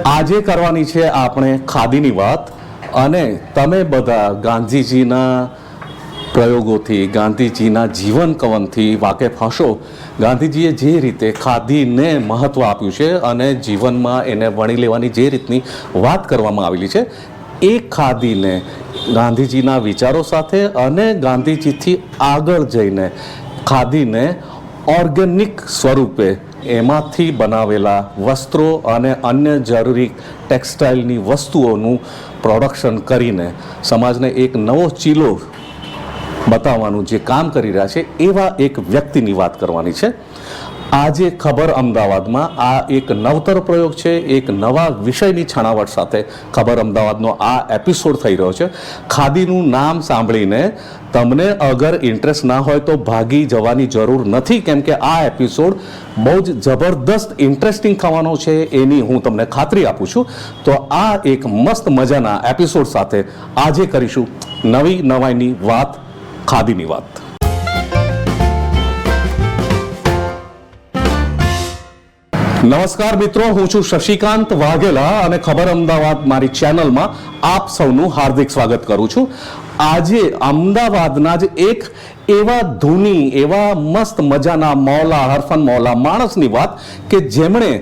આજે કરવાની છે આપણે ખાદીની વાત અને તમે બધા ગાંધીજીના પ્રયોગોથી, ગાંધીજીના જીવન કવનથી વાકેફ હશો. ગાંધીજીએ જે રીતે ખાદીને મહત્ત્વ આપ્યું છે અને જીવનમાં એને વણી લેવાની જે રીતની વાત કરવામાં આવેલી છે, એ ખાદીને ગાંધીજીના વિચારો સાથે અને ગાંધીજીથી આગળ જઈને ખાદીને ઓર્ગેનિક સ્વરૂપે એમાંથી બનાવેલા વસ્ત્રો અને અન્ય જરૂરી ટેક્સટાઇલની વસ્તુઓનું પ્રોડક્શન કરીને સમાજને એક નવો ચીલો બતાવવાનું જે કામ કરી રહ્યા છે, એવા એક વ્યક્તિની વાત કરવાની છે. આજે ખબર અમદાવાદમાં આ એક નવતર પ્રયોગ છે, એક નવા વિષયની છણાવટ સાથે ખબર અમદાવાદનો આ એપિસોડ થઈ રહ્યો છે. ખાદીનું નામ સાંભળીને તમને અગર ઇન્ટરેસ્ટ ના હોય તો ભાગી જવાની જરૂર નથી, કેમ કે આ એપિસોડ બહુ જ જબરદસ્ત ઇન્ટરેસ્ટિંગ થવાનો છે એની હું તમને ખાતરી આપું છું. તો આ એક મસ્ત મજાના એપિસોડ સાથે આજે કરીશું નવી નવાઈની વાત, ખાદીની વાત. નમસ્કાર. મિત્રો, હું છું શશિકાંત વાઘેલા અને ખબર અમદાવાદ મારી ચેનલમાં આપ સૌનું હાર્દિક સ્વાગત કરું છું. આજે અમદાવાદના જ એક એવા ધૂની, એવા મસ્ત મજાના મૌલા, હરફન મૌલા માણસની વાત કે જેમણે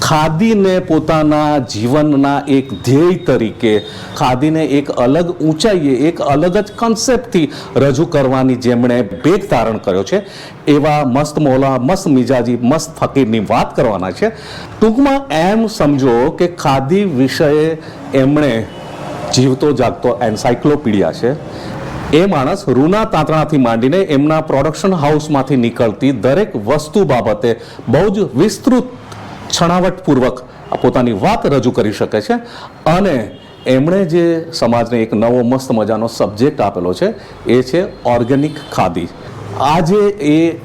ખાદીને પોતાના જીવનના એક ધ્યેય તરીકે, ખાદીને એક અલગ ઊંચાઈએ, એક અલગ જ કન્સેપ્ટથી રજૂ કરવાની જેમણે ભેગ ધારણ કર્યો છે. એવા મસ્ત મોલા મસ્ત મિજાજી, મસ્ત ફકીરની વાત કરવાના છે. ટૂંકમાં એમ સમજો કે ખાદી વિષયે એમણે જીવતો, જાગતો એન્સાયક્લોપીડિયા છે. એ માણસ રૂના તાંતણાથી માંડીને એમના પ્રોડક્શન હાઉસમાંથી નીકળતી દરેક વસ્તુ બાબતે બહુ જ વિસ્તૃત છણાવટપૂર્વક પોતાની વાત રજૂ કરી શકે છે અને એમણે જે સમાજને એક નવો મસ્ત મજાનો સબ્જેક્ટ આપેલો છે એ છે ઓર્ગેનિક ખાદી. આજે એ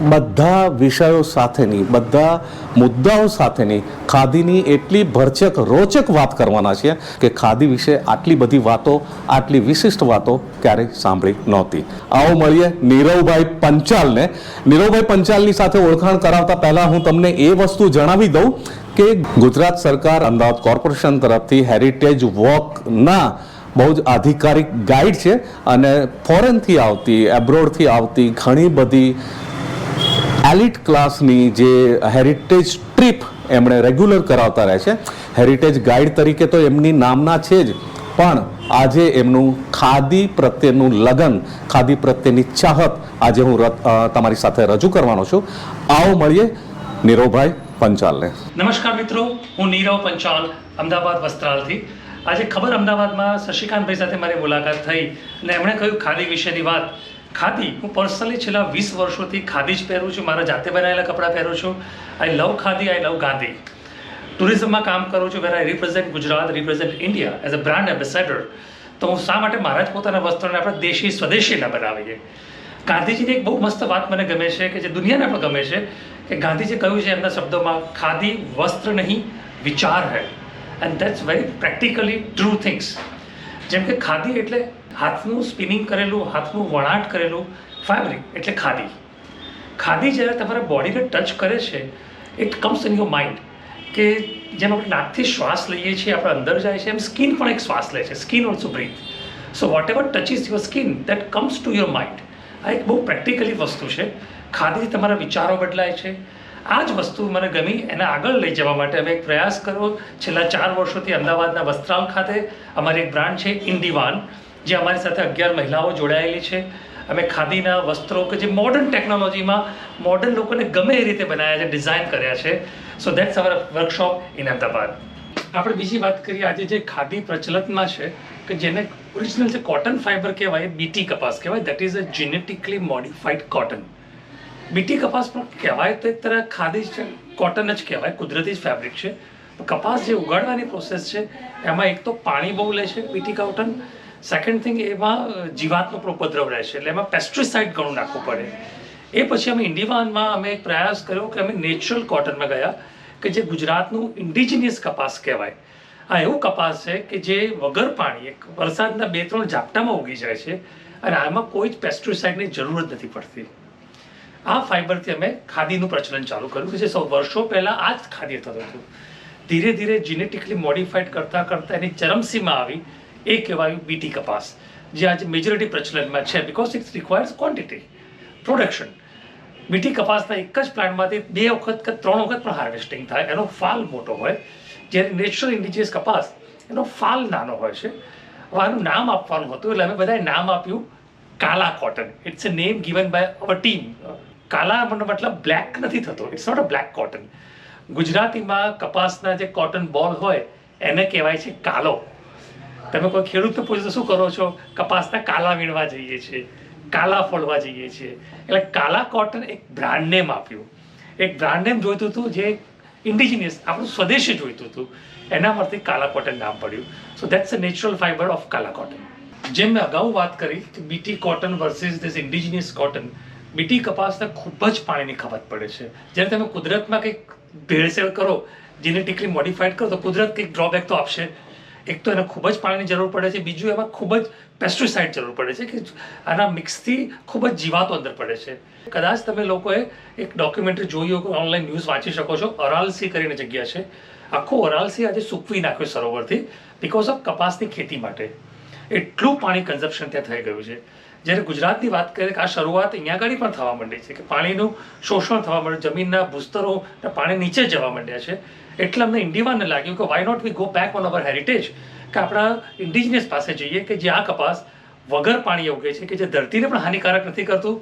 બધા વિષયો સાથેની, બધા મુદ્દાઓ સાથેની ખાદીની એટલી ભરચક, રોચક વાત કરવાના છે કે ખાદી વિશે આટલી બધી વાતો, આટલી વિશિષ્ટ વાતો ક્યારેય સાંભળી નહોતી. આવો મળીએ નીરવભાઈ પંચાલને. નીરવભાઈ પંચાલની સાથે ઓળખાણ કરાવતા પહેલાં હું તમને એ વસ્તુ જણાવી દઉં કે ગુજરાત સરકાર અમદાવાદ કોર્પોરેશન તરફથી હેરિટેજ વોકના બહુ જ આધિકારિક ગાઈડ છે અને ફોરેનથી આવતી, એબ્રોડથી આવતી ઘણી બધી એલિટ ક્લાસની જે હેરિટેજ ટ્રીપ એમણે રેગ્યુલર કરાવતા રહે છે. હેરિટેજ ગાઈડ તરીકે તો એમની નામના છે જ, પણ આજે એમનું ખાદી પ્રત્યેનું લગન, ખાદી પ્રત્યેની ચાહત આજે હું તમારી સાથે રજૂ કરવાનો છું. આવો મળીએ નીરવભાઈ પંચાલને. નમસ્કાર મિત્રો, હું નીરવ પંચાલ, અમદાવાદ વસ્ત્રાલથી. આજે ખબર અમદાવાદમાં શશિકાંતભાઈ સાથે મારી મુલાકાત થઈ અને એમણે કહ્યું, ખાદી વિશેની વાત. ખાદી. હું પર્સનલી છેલ્લા વીસ વર્ષોથી ખાદી જ પહેરું છું. મારા જાતે બનાવેલા કપડાં પહેરું છું. I love khadi I love Gandhi. ટુરિઝમમાં કામ કરું છું where I represent Gujarat represent India as a brand ambassador તો હું શા માટે મારા જ પોતાના વસ્ત્રોને આપણે દેશી, સ્વદેશીના બનાવીએ? ગાંધીજીની એક બહુ મસ્ત વાત મને ગમે છે કે જે દુનિયાને પણ ગમે છે કે ગાંધીજી કહ્યું છે એમના શબ્દોમાં, ખાદી, વસ્ત્ર નહીં, વિચાર હૈ. And that's very practically true things જેમ કે ખાદી એટલે હાથનું સ્પિનિંગ કરેલું, હાથનું વણાટ કરેલું ફેબ્રિક એટલે ખાદી. ખાદી જ્યારે તમારા બોડીને ટચ કરે છે it comes in your mind કે જેમ આપણે નાકથી શ્વાસ લઈએ છીએ, આપણે અંદર જાય છે, એમ સ્કિન પણ એક શ્વાસ લે છે. Skin also breathe so whatever touch is your skin that comes to your mind આ એક બહુ પ્રેક્ટિકલી વસ્તુ છે. ખાદીથી તમારા વિચારો બદલાય છે. આ જ વસ્તુ મને ગમી, એને આગળ લઈ જવા માટે અમે એક પ્રયાસ કર્યો. છેલ્લા ચાર વર્ષોથી અમદાવાદના વસ્ત્રાલ ખાતે અમારી એક બ્રાન્ડ છે ઇન્ડિવાન જે અમારી સાથે અગિયાર મહિલાઓ જોડાયેલી છે. અમે ખાદીના વસ્ત્રો કે જે મોડર્ન ટેકનોલોજીમાં મોડર્ન લોકોને ગમે એ રીતે બનાવ્યા છે ડિઝાઇન કર્યા છે. So that's our workshop in Ahmedabad આપણે બીજી વાત કરીએ, આજે જે ખાદી પ્રચલનમાં છે, કે જેને ઓરિજિનલ જે કોટન ફાઇબર કહેવાય બીટી કપાસ કહેવાય that is a genetically modified cotton BT કપાસ પણ કહેવાય તો એક તરહ ખાદી છે કોટન જ કહેવાય, કુદરતી જ ફેબ્રિક છે. કપાસ જે ઉગાડવાની પ્રોસેસ છે, એમાં એક તો પાણી બહુ લે છે, બીટી કોટન સેકન્ડ થિંગ એમાં જીવાતનો ઉપદ્રવ રહે છે એટલે એમાં પેસ્ટિસાઇડ ઘણું નાખવું પડે. એ પછી અમે ઇન્ડિવાનમાં અમે એક પ્રયાસ કર્યો કે અમે નેચરલ કોટનમાં ગયા કે જે ગુજરાતનું ઇન્ડિજિનિયસ કપાસ કહેવાય. આ એવું કપાસ છે કે જે વગર પાણી, એક વરસાદના બે, ત્રણ ઝાપટામાં ઉગી જાય છે અને આમાં કોઈ જ પેસ્ટિસાઇડની જરૂર જ નથી પડતી. આ ફાઇબરથી અમે ખાદીનું પ્રચલન ચાલુ કર્યું કે જે સૌ, વર્ષો પહેલાં આ જ ખાદી થતું હતું. ધીરે ધીરે જીનેટિકલી મોડિફાઈડ કરતાં કરતાં એની ચરમસીમાં આવી એ કહેવાયું બીટી કપાસ જે આજે મેજોરિટી પ્રચલનમાં છે because it's requires quantity production BT કપાસના એક જ પ્લાન્ટમાંથી બે વખત કે ત્રણ વખત પણ હાર્વેસ્ટિંગ થાય. એનો ફાલ મોટો હોય. જ્યારે નેચરલ ઇન્ડિજિયસ કપાસ એનો ફાલ નાનો હોય છે. હવે આનું નામ આપવાનું હતું, એટલે અમે બધાએ નામ આપ્યું Kala cotton. It's a name given by our team Kala મતલબ બ્લેક નથી થતો. It's not a black cotton ગુજરાતીમાં કપાસના જે કોટન બોલ હોય, એને કહેવાય છે કાલો. તમે કોઈ ખેડૂતને પૂછો શું કરો છો? કપાસના કાલા વીણવા જઈએ છીએ, કાલા ફોડવા જઈએ છીએ. એટલે કાલા કોટન એક બ્રાન્ડ નેમ આપ્યું. એક બ્રાન્ડ નેમ જોઈતું હતું જે ઇન્ડિજિનિયસ આપણું સ્વદેશી જોઈતું હતું. એના પરથી કાલા કોટન નામ પડ્યું. So that's a natural fibre of Kala cotton. જેમ મેં અગાઉ વાત કરી કે BT cotton versus this indigenous cotton BT કપાસને ખૂબ જ પાણીની ખપત પડે છે. જ્યારે તમે કુદરતમાં કંઈક ભેળસેળ કરો જેનેટિકલી મોડિફાઈડ કરો, તો કુદરત કંઈક ડ્રોબેક તો આપશે. એક તો એને ખૂબ જ પાણીની જરૂર પડે છે, બીજું એમાં ખૂબ જ પેસ્ટિસાઇડ જરૂર પડે છે, કે આના મિક્સથી ખૂબ જ જીવાતો અંદર પડે છે. કદાચ તમે લોકોએ એક ડોક્યુમેન્ટરી જોઈ હોય ઓનલાઈન ન્યૂઝ વાંચી શકો છો, અરાલસી કરીને જગ્યા છે. આખું અરાલસી આજે સૂકવી નાખ્યું સરોવરથી બિકોઝ ઓફ કપાસની ખેતી માટે. એટલું પાણી કન્ઝપ્શન ત્યાં થઈ ગયું છે. જ્યારે ગુજરાતની વાત કરીએ કે આ શરૂઆત અહીંયા આગળ પણ થવા માંડી છે, કે પાણીનું શોષણ થવા માંડ્યું, જમીનના ભૂસ્તરો પાણી નીચે જવા માંડ્યા છે. એટલે અમને ઇન્ડિયાને લાગ્યું કે why not we go back on our heritage કે આપણા ઇન્ડિજિનિયસ પાસે જઈએ કે જે આ કપાસ વગર પાણી ઉગે છે, કે જે ધરતીને પણ હાનિકારક નથી કરતું,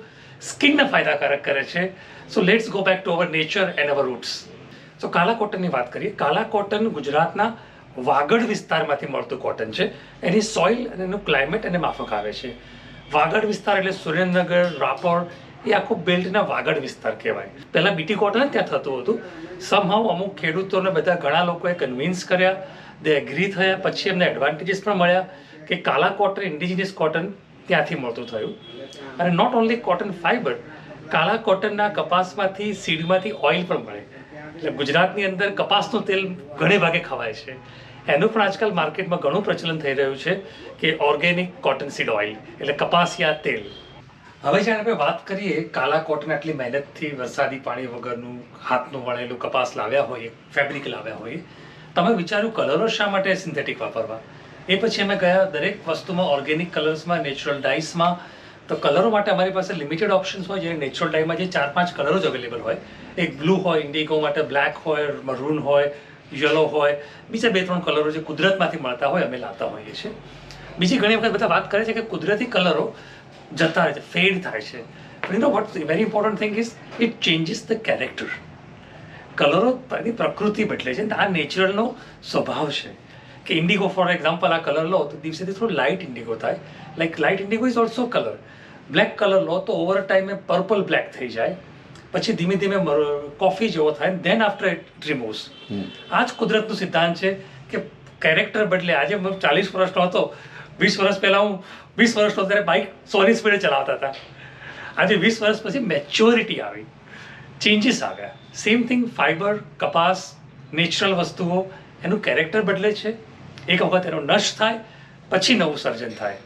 સ્કિનને ફાયદાકારક કરે છે. So let's go back to our nature and our roots so Kala કોટનની વાત કરીએ. કાલા કોટન ગુજરાતના વાગડ વિસ્તારમાંથી મળતું કોટન છે. એની સોઇલ અને એનું ક્લાઇમેટ એને માફક આવે છે. વાગડ વિસ્તાર એટલે સુરેન્દ્રનગર, રાપર એ આખો બેલ્ટના વાગડ વિસ્તાર કહેવાય. પહેલાં બીટી કોટન ત્યાં થતું હતું. સમહાવ અમુક ખેડૂતોને બધા ઘણા લોકોએ કન્વિન્સ કર્યા. દે એગ્રી થયા. પછી એમને એડવાન્ટેજીસ પણ મળ્યા કે કાલા કોટન ઇન્ડિજિનિયસ કોટન ત્યાંથી મળતું થયું. અને નોટ ઓન્લી કોટન ફાઈબર કાળા કોટનના કપાસમાંથી સીડમાંથી ઓઇલ પણ મળે. એટલે ગુજરાતની અંદર કપાસનું તેલ ઘણે ભાગે ખવાય છે. એનું પણ આજકાલ માર્કેટમાં ઘણું પ્રચલન થઈ રહ્યું છે કે ઓર્ગેનિક કોટન સીડ ઓઇલ એટલે કપાસિયા તેલ. હવે જ્યારે આપણે વાત કરીએ, કાલા કોટન આટલી મહેનતથી વરસાદી પાણી વગરનું હાથનું વણેલું કપાસ લાવ્યા હોય ફેબ્રિક લાવ્યા હોય, તમે વિચાર્યું કલરો શા માટે સિન્થેટિક વાપરવા? એ પછી અમે ગયા દરેક વસ્તુમાં ઓર્ગેનિક કલર્સમાં નેચરલ ડાઇસમાં તો કલરો માટે અમારી પાસે લિમિટેડ ઓપ્શન્સ હોય જે નેચરલ ડાઈમાં જે ચાર પાંચ કલરો જ અવેલેબલ હોય. એક બ્લુ હોય ઇન્ડિગો માટે બ્લેક હોય મરૂન હોય યલો હોય. બીજા બે ત્રણ કલરો જે કુદરતમાંથી મળતા હોય, અમે લાવતા હોઈએ છીએ. બીજી ઘણી વખત બધા વાત કરે છે કે કુદરતી કલરો જતા રહે છે ફેડ થાય છે. You know what very important thing is it changes the character કલરો એની પ્રકૃતિ બદલે છે આ નેચરલનો સ્વભાવ છે. કે ઇન્ડિગો ફોર એક્ઝામ્પલ આ કલર લો તો દિવસે થોડું લાઇટ ઇન્ડિગો થાય. Like light indigo is also colour black colour લો તો ઓવર ટાઈમે પર્પલ બ્લેક થઈ જાય. પછી ધીમે ધીમે કોફી જેવો થાય દેન આફ્ટર ઇટ રિમૂવ્સ આ જ કુદરતનું સિદ્ધાંત છે કે કેરેક્ટર બદલે આજે ચાલીસ વર્ષનો હતો વીસ વર્ષ પહેલાં હું વીસ વર્ષનો ત્યારે બાઇક સોની સ્પીડે ચલાવતા હતા. આજે વીસ વર્ષ પછી મેચ્યોરિટી આવી. ચેન્જીસ આવ્યા સેમ થિંગ ફાઈબર કપાસ નેચરલ વસ્તુઓ, એનું કેરેક્ટર બદલે છે. એક વખત એનો નશ થાય, પછી નવું સર્જન થાય.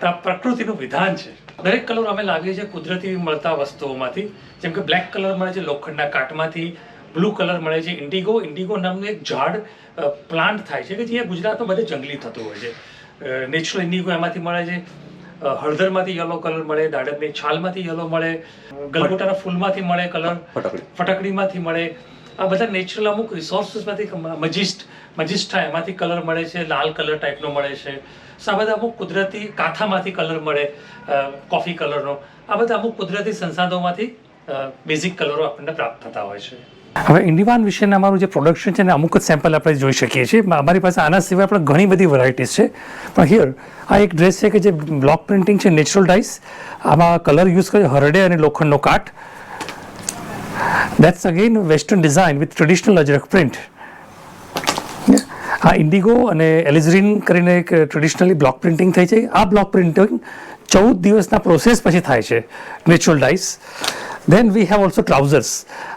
તો પ્રકૃતિનું વિધાન છે. દરેક કલર અમે લાવીએ છીએ કુદરતી મળતા વસ્તુઓમાંથી. જેમ કે બ્લેક કલર મળે છે લોખંડના કાટમાંથી બ્લુ કલર મળે છે ઇન્ડિગો ઇન્ડિગો નામનું એક ઝાડ પ્લાન્ટ થાય છે કે જે ગુજરાતમાં બધે જંગલી થતું હોય છે. નેચરલ ઇન્ડિગો એમાંથી મળે છે. હળદરમાંથી યલો કલર મળે દાડમની છાલમાંથી યલો મળે ગલગોટાના ફૂલમાંથી મળે કલર ફટકડીમાંથી મળે. આ બધા નેચરલ અમુક રિસોર્સીસમાંથી મજિસ્ટ મજિસ્ટા એમાંથી કલર મળે છે લાલ કલર ટાઈપનો મળે છે. સો આ બધા અમુક કુદરતી કાંથામાંથી કલર મળે કોફી કલરનો આ બધા અમુક કુદરતી સંસાધનોમાંથી બેઝિક કલરો આપણને પ્રાપ્ત થતા હોય છે. હવે ઇન્ડિવાન વિશેના અમારું જે પ્રોડક્શન છે ને, અમુક જ સેમ્પલ આપણે જોઈ શકીએ છીએ. અમારી પાસે આના સિવાય પણ ઘણી બધી વેરાયટીઝ છે. પણ હિયર આ એક ડ્રેસ છે કે જે બ્લોક પ્રિન્ટિંગ છે નેચરલ ડાઇસ આમાં કલર યુઝ કર્યો હરડે અને લોખંડનો કાટ. That's again western design with traditional Ajrakh print આ ઇન્ડિગો અને એલિઝરીન કરીને એક ટ્રેડિશનલી બ્લોક પ્રિન્ટિંગ થઈ છે. આ બ્લોક પ્રિન્ટિંગ ચૌદ દિવસના પ્રોસેસ પછી થાય છે natural dyes then we have also trousers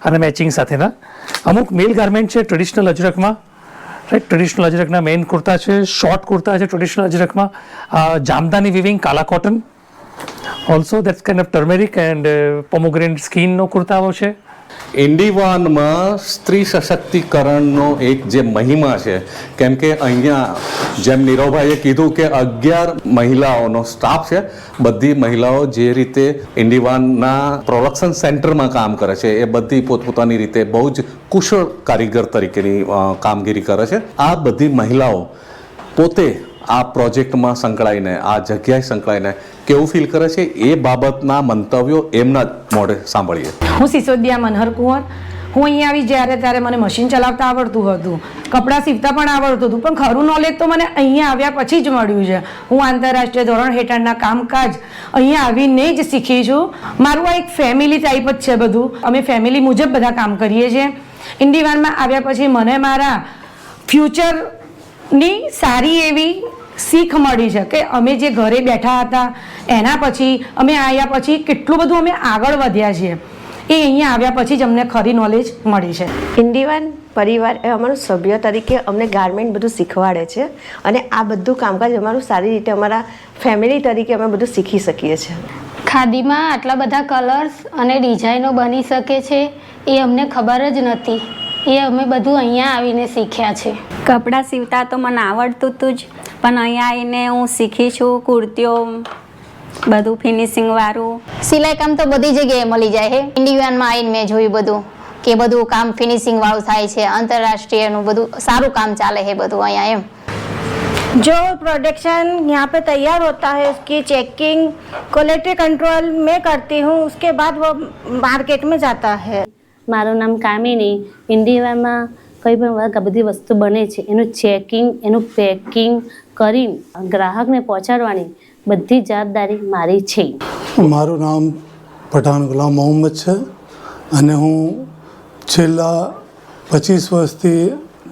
અને મેચિંગ સાથેના. અમુક મેલ ગાર્મેન્ટ છે ટ્રેડિશનલ અજરકમાં રાઈટ ટ્રેડિશનલ અજરકના મેઇન કુર્તા છે શોર્ટ કુર્તા છે traditional અજરકમાં Jamdani weaving Kala cotton also that's kind of turmeric and pomegranate સ્કીનનો કુર્તાઓ છે. ઇન્ડિવાનમાં સ્ત્રી સશક્તિકરણનો એક જે મહિમા છે, કેમ કે અહીંયા જેમ નીરવભાઈએ કીધું કે અગિયાર મહિલાઓનો સ્ટાફ છે, બધી મહિલાઓ જે રીતે ઇન્ડિવાનના પ્રોડક્શન સેન્ટરમાં કામ કરે છે, એ બધી પોતપોતાની રીતે બહુ જ કુશળ કારીગર તરીકેની કામગીરી કરે છે. આ બધી મહિલાઓ પોતે આ પ્રોજેક્ટમાં સંકળાઈને, આ જગ્યાએ સંકળાઈને કેવું ફીલ કરે છે એ બાબતના મંતવ્યો એમના મોઢે સાંભળીએ. હું સિસોદિયા મનહર કુંવર હું અહીંયા આવી જ્યારે ત્યારે મને મશીન ચલાવતા આવડતું હતું. કપડાં સીવતા પણ આવડતું હતું. પણ ખરું નોલેજ તો મને અહીંયા આવ્યા પછી જ મળ્યું છે. હું આંતરરાષ્ટ્રીય ધોરણ હેઠળના કામકાજ અહીંયા આવીને જ શીખી છું. મારું આ એક ફેમિલી ટાઈપ જ છે બધું. અમે ફેમિલી મુજબ બધા કામ કરીએ છીએ. ઇન્ડિવાનમાં આવ્યા પછી મને મારા ફ્યુચરની સારી એવી શીખ મળી છે કે અમે જે ઘરે બેઠા હતા એના પછી અમે આવ્યા પછી કેટલું બધું અમે આગળ વધ્યા છીએ. એ અહીંયા આવ્યા પછી જ અમને ખરી નોલેજ મળી છે. ઇન્ડિવાન પરિવાર એ અમારું સભ્ય તરીકે અમને ગાર્મેન્ટ બધું શીખવાડે છે અને આ બધું કામકાજ અમારું સારી રીતે અમારા ફેમિલી તરીકે અમે બધું શીખી શકીએ છીએ. ખાદીમાં આટલા બધા કલર્સ અને ડિઝાઇનો બની શકે છે એ અમને ખબર જ નથી. એ અમે બધું અહીંયા આવીને શીખ્યા છે. કપડાં સીવતા તો મને આવડતું હતું જ. પણ અહીંયા આવીને હું શીખી છું કુર્તીઓ બધું ફિનિશિંગ વાળું સિલાઈ કામ તો બધી જગ્યાએ મળી જાય છે ઇન્ડિવિજ્યુઅલમાં આવીને મેં જોયું બધું કે બધું કામ ફિનિશિંગ વાળું થાય છે આંતરરાષ્ટ્રીયનું બધું સારું કામ ચાલે છે બધું અહીંયા એમ जो प्रोडक्शन यहाँ पे तैयार होता है उसकी चेकिंग क्वालिटी कंट्रोल मैं करती हूँ उसके बाद वो मार्केट में जाता है મારું નામ કામિની ઇન્ડિયામાં કંઈ પણ વ- બધી વસ્તુ બને છે એનું ચેકિંગ એનું પેકિંગ કરી ગ્રાહકને પહોંચાડવાની બધી જવાબદારી મારી છે. મારું નામ પઠાણ ગુલામ મોહમ્મદ છે અને હું છેલ્લા પચીસ વર્ષથી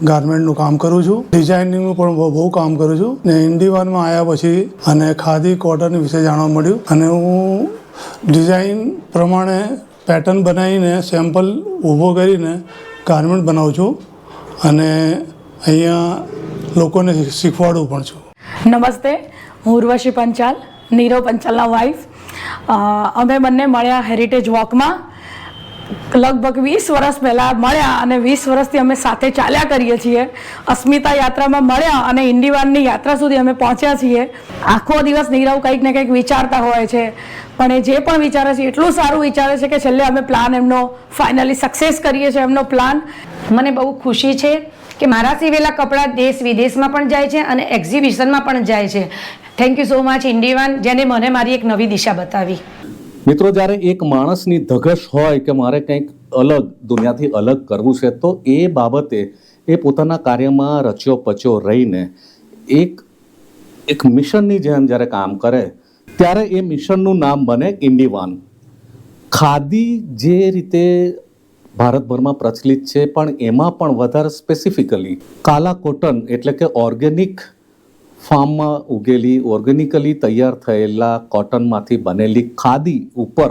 ગાર્મેન્ટનું કામ કરું છું. ડિઝાઇનિંગનું પણ બહુ કામ કરું છું. ને ઇન્ડિવાનમાં આવ્યા પછી અને ખાદી, કોટન વિશે જાણવા મળ્યું અને હું ડિઝાઇન પ્રમાણે પેટર્ન બનાવીને સેમ્પલ ઊભો કરીને ગાર્મેન્ટ બનાવું છું. અને અહીંયા લોકોને શીખવાડું પણ છું. નમસ્તે, હું ઉર્વશી પંચાલ, નીરવ પંચાલના વાઇફ અમે બંને મળ્યા હેરિટેજ વોકમાં લગભગ વીસ વર્ષ પહેલાં મળ્યા અને વીસ વર્ષથી અમે સાથે ચાલ્યા કરીએ છીએ. અસ્મિતા યાત્રામાં મળ્યા અને ઇન્ડિવાનની યાત્રા સુધી અમે પહોંચ્યા છીએ. આખો દિવસ નીરવ કંઈક ને કંઈક વિચારતા હોય છે. પણ એ જે પણ વિચારે છે, એટલું સારું વિચારે છે કે છેલ્લે અમે પ્લાન એમનો ફાઇનલી સક્સેસ કરીએ છીએ, એમનો પ્લાન મને બહુ ખુશી છે કે મારા સીવેલા કપડાં દેશ વિદેશમાં પણ જાય છે અને એક્ઝિબિશનમાં પણ જાય છે. Thank you so much Indivan જેને મને મારી એક નવી દિશા બતાવી. મિત્રો, જ્યારે એક માણસની ધગશ હોય કે મારે કંઈક અલગ, દુનિયાથી અલગ કરવું છે, તો એ બાબતે એ પોતાના કાર્યમાં રચ્યો પચ્યો રહીને એક એક મિશનની જેમ જ્યારે કામ કરે, ત્યારે એ મિશનનું નામ બને ઇન્ડિવાન ખાદી જે રીતે ભારતભરમાં પ્રચલિત છે, પણ એમાં પણ વધારે સ્પેસિફિકલી કાલા કોટન એટલે કે ઓર્ગેનિક ફાર્મમાં ઉગેલી ઓર્ગેનિકલી તૈયાર થયેલા કોટનમાંથી બનેલી ખાદી ઉપર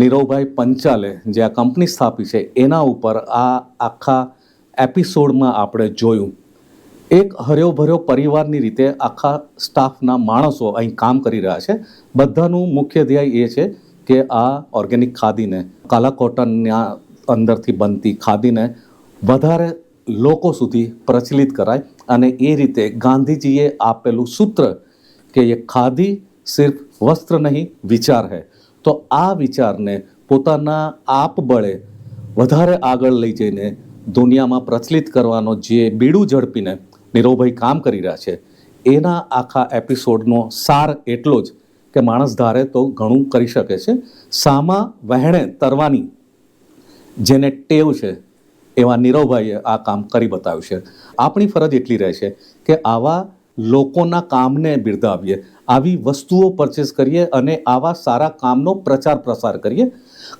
નીરવભાઈ પંચાલે જે આ કંપની સ્થાપી છે, એના ઉપર આ આખા એપિસોડમાં આપણે જોયું. એક હર્યો ભર્યો પરિવારની રીતે આખા સ્ટાફના માણસો અહીં કામ કરી રહ્યા છે. બધાનું મુખ્ય ધ્યેય એ છે કે આ ઓર્ગેનિક ખાદીને કાલા કોટનના અંદરથી બનતી ખાદીને વધારે લોકો સુધી પ્રચલિત કરાય અને એ રીતે ગાંધીજીએ આપેલું સૂત્ર કે એ ખાદી સિર્ફ વસ્ત્ર નહીં, વિચાર હે. તો આ વિચારને પોતાના આપબળે વધારે આગળ લઈ જઈને દુનિયામાં પ્રચલિત કરવાનો જે બીડું ઝડપીને નીરવભાઈ કામ કરી રહ્યા છે, એના આખા એપિસોડનો સાર એટલો જ કે માણસ ધારે તો ઘણું કરી શકે છે. સામા વહેણે તરવાની જેને ટેવ છે, એવા નીરવભાઈએ આ કામ કરી બતાવ્યું છે. આપણી ફરજ એટલી રહે છે કે આવા લોકોના કામને બિરદાવીએ, આવી વસ્તુઓ પરચેસ કરીએ અને આવા સારા કામનો પ્રચાર પ્રસાર કરીએ.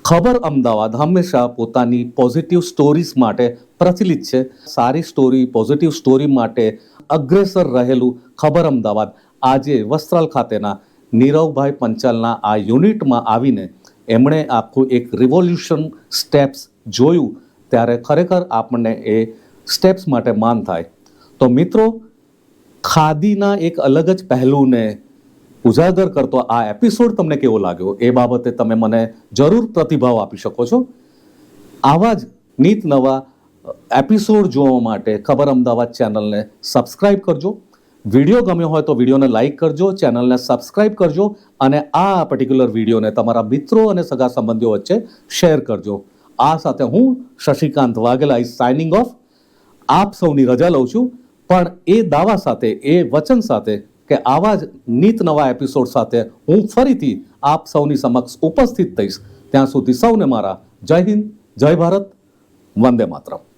ખબર અમદાવાદ હંમેશા પોતાની પોઝિટિવ સ્ટોરીઝ માટે પ્રચલિત છે. સારી સ્ટોરી પોઝિટિવ સ્ટોરી માટે અગ્રેસર રહેલું ખબર અમદાવાદ આજે વસ્ત્રાલ ખાતેના નીરવભાઈ પંચાલના આ યુનિટમાં આવીને એમણે આખું એક રિવોલ્યુશન સ્ટેપ્સ જોયું ત્યારે ખરેખર આપણને એ સ્ટેપ્સ માટે માન થાય. તો મિત્રો, ખાદીના એક અલગ જ પહેલુંને ઉજાગર કરતો આ એપિસોડ તમને કેવો લાગ્યો? એ બાબતે તમે મને જરૂર પ્રતિભાવ આપી શકો છો. આવા જ નીત નવા એપિસોડ જોવા માટે ખબર અમદાવાદ ચેનલને સબસ્ક્રાઇબ કરજો. વીડિયો ગમ્યો હોય તો વિડીયોને લાઇક કરજો ચેનલને સબસ્ક્રાઇબ કરજો અને આ પર્ટિક્યુલર વિડીયોને તમારા મિત્રો અને સગા સંબંધીઓ વચ્ચે શેર કરજો. આ સાથે હું Shashikant Vaghela is signing off આપ સૌની રજા લઉં છું, પણ એ દાવા સાથે, એ વચન સાથે કે આવા જ નીત નવા એપિસોડ સાથે હું ફરીથી આપ સૌની સમક્ષ ઉપસ્થિત થઈશ. ત્યાં સુધી સૌને મારા જય હિન્દ, જય ભારત, વંદે માતરમ.